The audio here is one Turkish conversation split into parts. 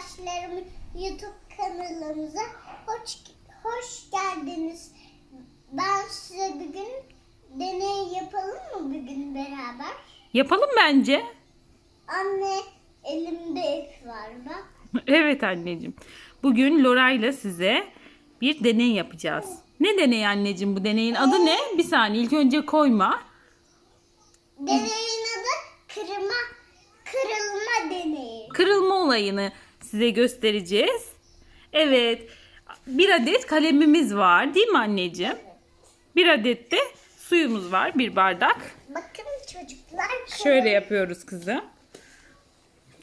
arkadaşlarım YouTube kanalımıza hoş hoş geldiniz. Ben size bugün deney yapalım mı bugün beraber? Yapalım bence. Anne elimde ip var bak. Evet anneciğim. Bugün Lora ile size bir deney yapacağız. Ne deney anneciğim bu deneyin adı ne? Bir saniye ilk önce koyma. Deneyin adı kırma kırılma deneyi. Kırılma olayını size göstereceğiz. Evet. Bir adet kalemimiz var değil mi anneciğim? Bir adet de suyumuz var. Bir bardak. Bakın çocuklar. Şöyle yapıyoruz kızım.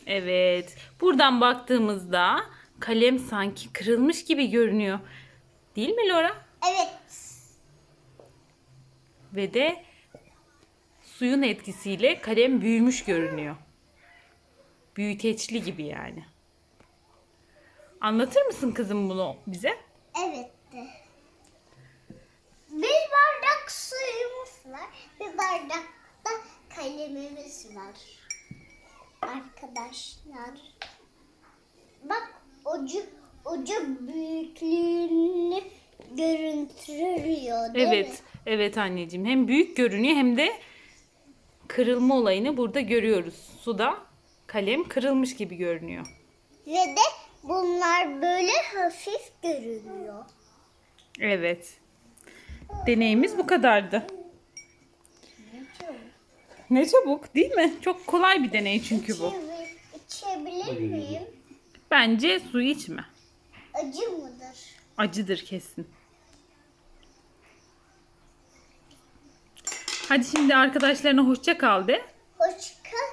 Evet. Buradan baktığımızda kalem sanki kırılmış gibi görünüyor. Değil mi Lora? Evet. Ve de suyun etkisiyle kalem büyümüş görünüyor. Büyüteçli gibi yani. Anlatır mısın kızım bunu bize? Evet. Bir bardak suyumuz var. Bir bardak da kalemimiz var. Arkadaşlar. Bak ucu ucu büyüklüğünü görüntülüyor değil Evet. mi? Evet anneciğim. Hem büyük görünüyor hem de kırılma olayını burada görüyoruz. Suda kalem kırılmış gibi görünüyor. Ve de bunlar böyle hafif görünüyor. Evet. Deneyimiz bu kadardı. Ne çabuk değil mi? Çok kolay bir deney çünkü bu. İçebi- İçebilir miyim? Bence su içme. Acı mıdır? Acıdır kesin. Hadi şimdi arkadaşlarına hoşça kal de. Hoşça kal.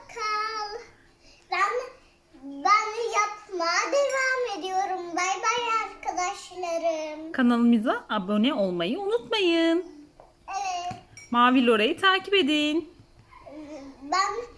Kanalımıza abone olmayı unutmayın. Evet. Mavi Lora'yı takip edin. Ben